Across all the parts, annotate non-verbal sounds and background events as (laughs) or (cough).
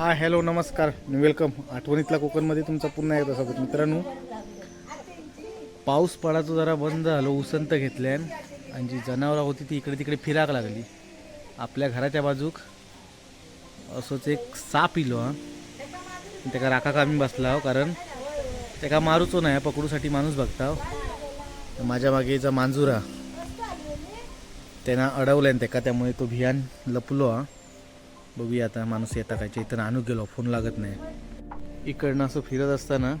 हा हॅलो नमस्कार वेलकम आठवणीतल्या कोकणमध्ये तुमचा पुन्हा एकदा स्वागत. मित्रांनो पाऊस पडायचं जरा बंद झालं उसंत घेतल्यान आणि जी जनावरं होती ती इकडे तिकडे फिराक लागली. आपल्या घराच्या बाजूक असंच एक साप इलो हां. त्याका राखा कामी बसला हो कारण त्याका मारूचो नाही पकडूसाठी माणूस बघता माझ्या मागेचा मांजुरा त्यांना अडवल्यान त्याका त्यामुळे तो भियान लपलो हा. बघूया आता माणूस येता काय? चैतन्य आणू गेलो फोन लागत नाही. इकडनं असं फिरत असताना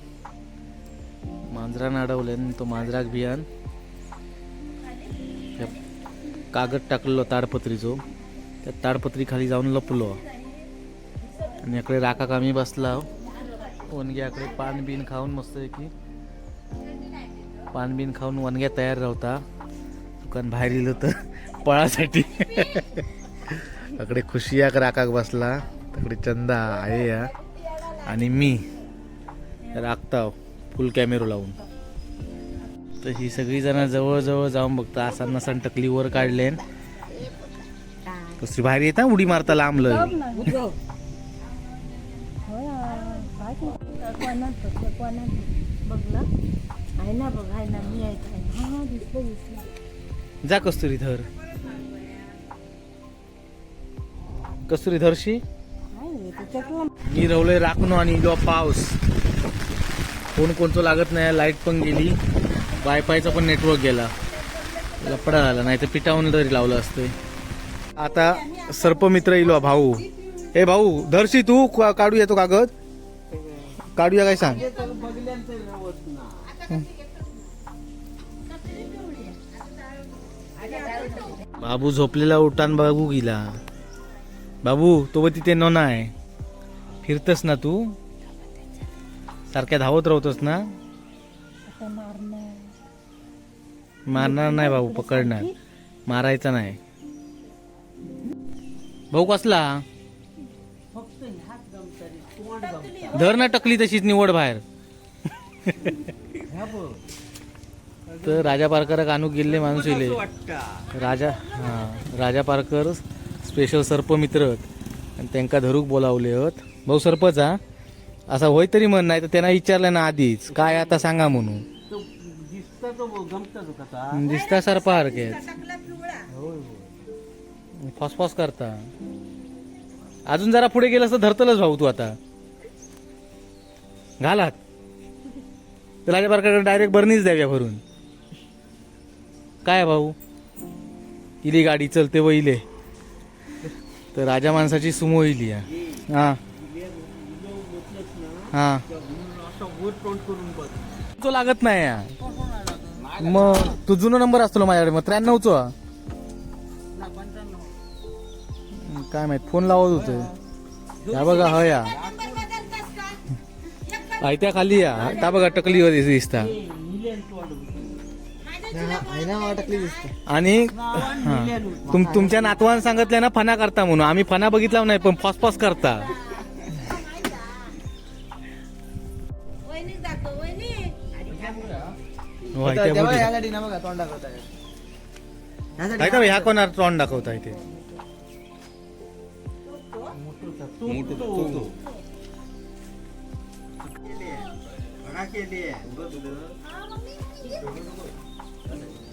मांजरानं अडवल्यान तो मांजराक भियान त्या कागद टाकलेलो ताडपत्रीचो. त्या ताडपत्री खाली जाऊन लपलो. आणि इकडे राका कामी बसला हो. वनग्याकडे पान बिन खाऊन मस्त की पान बिन खाऊन वनग्या तयार राहता. दुकान बाहेर इलं तर (laughs) पळासाठी. (laughs) अकडे खुशियाक राखाक बसला तकडे चंदा आहे या. आणि मी राखताव फुल कॅमेरो लावून. तर ही सगळी जण जवळजवळ जाऊन बघता असा नसन टकली वर काढलेन कसली बाहेर येता उडी मारता लांब लय बघ ना कसरी धरशी आहे मी रवलंय राखणं आणि इलो पाऊस. कोण कोणचं लागत नाही लाइट पण गेली. वायफायचा पण नेटवर्क गेला. लपडा झाला नाही तर पिठावून तरी लावलं असतंय. आता सर्पमित्र इलो भाऊ. ए भाऊ धरशी तू काढू येतो कागद? काढूया काय सांग? बाबू झोपलेला उठान बघू गेला. बाबू तो तिथे न नाही फिरतस ना तू? सारख्या धावत राहतोस ना? मारणार. नाही भाऊ पकडणार. मारायचा नाही. भाऊ कसला? धर ना टकली तशीच निवड बाहेर. तर राजा पारकर आणू गेले माणूस येले राजा हा राजा पारकर स्पेशल सर्प मित्र आणि त्यांका धरूक बोलावले होत भाऊ सरपच हा? असा होय तरी म्हण नाही तर त्यांना विचारलं ना आधीच. काय आता सांगा म्हणून. दिसता सरपारखे फॉसफॉस करता. अजून जरा पुढे गेलं तर धरतलच भाऊ तू आता. घालात तर राजा पारकर डायरेक्ट बर्नीच द्याव्या भरून काय भाऊ? इली गाडी चलते व इले तर राजा माणसाची सुमो इली आहे. हा. हा. तो लागत नाही या. मग तू जुना नंबर असतो माझ्याकडे मग त्र्याण्णवचो हा. काय माहीत फोन लावत होते. या बघा ह या. आयत्या खाली या. त्या बघा टकलीवर दिसता. आणि हा. तुम तुमच्या नातवान सांगितलं ना फना करता म्हणून. आम्ही फना बघितला नाही पण फॉसफॉस करता. काय तर ह्या कोणा तोंड दाखवता इथे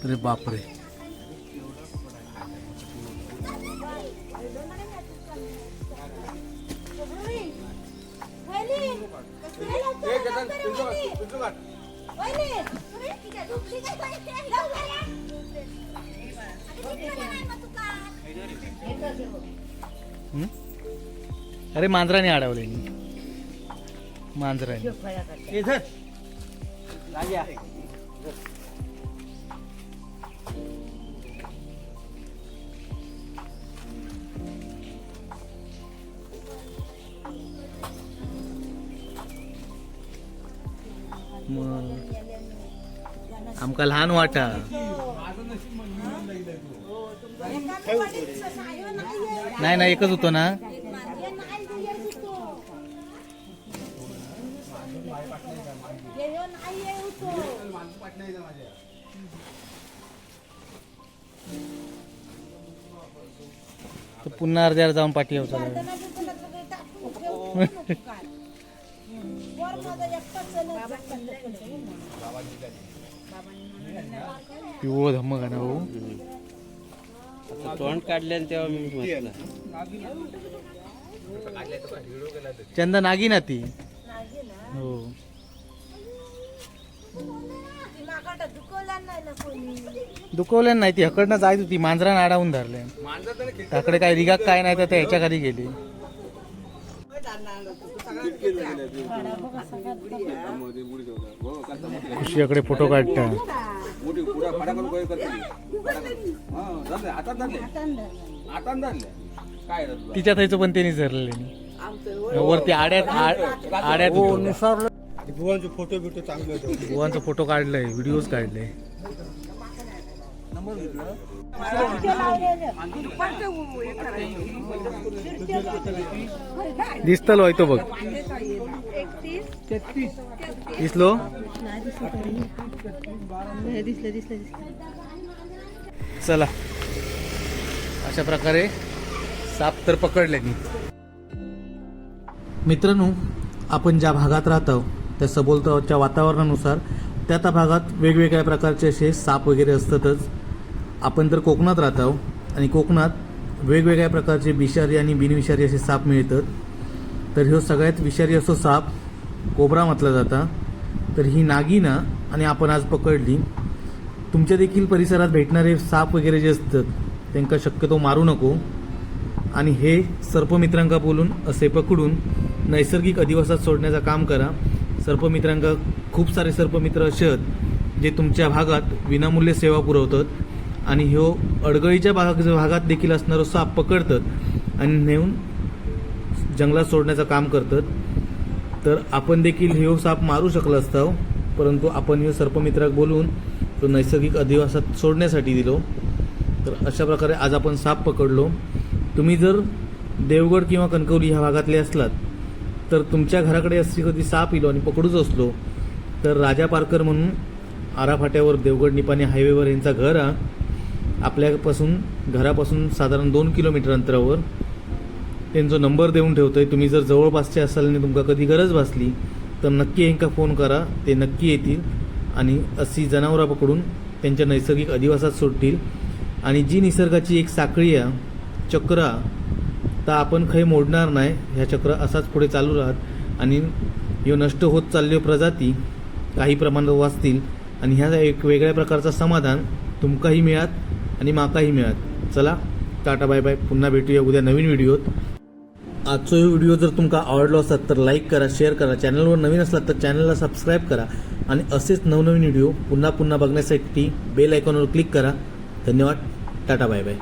अरे बापरे. हं? अरे मांजराने अडवले मांजराने. मग आमका लहान वाटा. नाही नाही एकच होतो ना. पुन्हा अर्ध्यावर जाऊन पाठी होता (laughs) (laughs) पिवळं धम्म का ना भाऊ. आता तोंड काढल्याने तेव्हा मी म्हटलं. चंदा नागी ना ती. हो. दुखवल्या नाही ती हकडनं जायत होती मांजरा नाडावून धरले. त्याकडे काय रिगाक काय नाही तर त्या ह्याच्या खाली गेली. खुशीकडे फोटो काढता. तिच्या थायचं पण त्यांनी धरले वरती आड्यात आड- आड्यात होतं. बुवांचे फोटो बिटो चांगले होते. बुवांचा फोटो काढलाय व्हिडिओज काढले दिसतलो होय तो बघ. दिसलो? दिसलं दिसलं दिसलं चला. अशा प्रकारे साप तर पकडले. मी मित्रांनो आपण ज्या भागात राहतो त्या सभोवतालच्या वातावरणानुसार त्या त्या भागात वेगवेगळ्या प्रकारचे असे साप वगैरे असतातच. आपण तर कोकणात राहत आहोत आणि कोकणात वेगवेगळ्या प्रकारचे विषारी आणि बिनविषारी असे साप मिळतात. तर ह्यो सगळ्यात विषारी असो साप कोबरा म्हटला जाता. तर ही नागिना आणि आपण आज पकडली. तुमच्या देखील परिसरात भेटणारे साप वगैरे जे असतात त्यांना शक्यतो मारू नको. आणि हे सर्पमित्रांका बोलून असे पकडून नैसर्गिक अधिवासात सोडण्याचं काम करा. सर्पमित्रांका खूप सारे सर्पमित्र असे आहेत जे तुमच्या भागात विनामूल्य सेवा पुरवतात. आणि ह्यो अडगळीच्या भाग भागात देखील असणारो साप पकडतात आणि नेऊन जंगलात सोडण्याचं काम करतात. तर आपण देखील ह्यो साप मारू शकलो असतो परंतु आपण ह्यो सर्पमित्राक बोलून तो नैसर्गिक अधिवासात सोडण्यासाठी दिलो. तर अशा प्रकारे आज आपण साप पकडलो. तुम्ही जर देवगड किंवा कणकवली ह्या भागातले असलात तर तुमच्या घराकडे असली कधी साप इलो आणि पकडूच असलो तर राजा पारकर म्हणून आराफाट्यावर देवगड निपाणी हायवेवर यांचा घर हा आपल्यापासून घरापासून साधारण दोन किलोमीटर अंतरावर त्यांचा नंबर देऊन ठेवतो आहे तुम्ही जर जवळपासचे असाल आणि तुमका कधी गरज भासली तर नक्की यांका फोन करा. ते नक्की येतील आणि अशी जनावरं पकडून त्यांच्या नैसर्गिक अधिवासात सोडतील आणि जी निसर्गाची एक साखळी आहे चक्र तर आपण खै मोडणार नाही. ह्या चक्र असाच पुढे चालू राहत आणि ह्यो नष्ट होत चालल्यो प्रजाती काही प्रमाणात वाचतील. आणि ह्या एक वेगळ्या प्रकारचा समाधान तुमकाही मिळात. आणि माकाही मिळात चला टाटा बाय बाय. पुन्हा भेटूया उद्या नवीन व्हिडिओत. आजचो हे व्हिडिओ जर तुमका आवडलो असतात तर लाईक करा शेअर करा. चॅनलवर नवीन असलात तर चॅनलला सबस्क्राईब करा. आणि असेच नवनवीन व्हिडिओ पुन्हा पुन्हा बघण्यासाठी बेल आयकॉनवर क्लिक करा. धन्यवाद. Tata bye bye.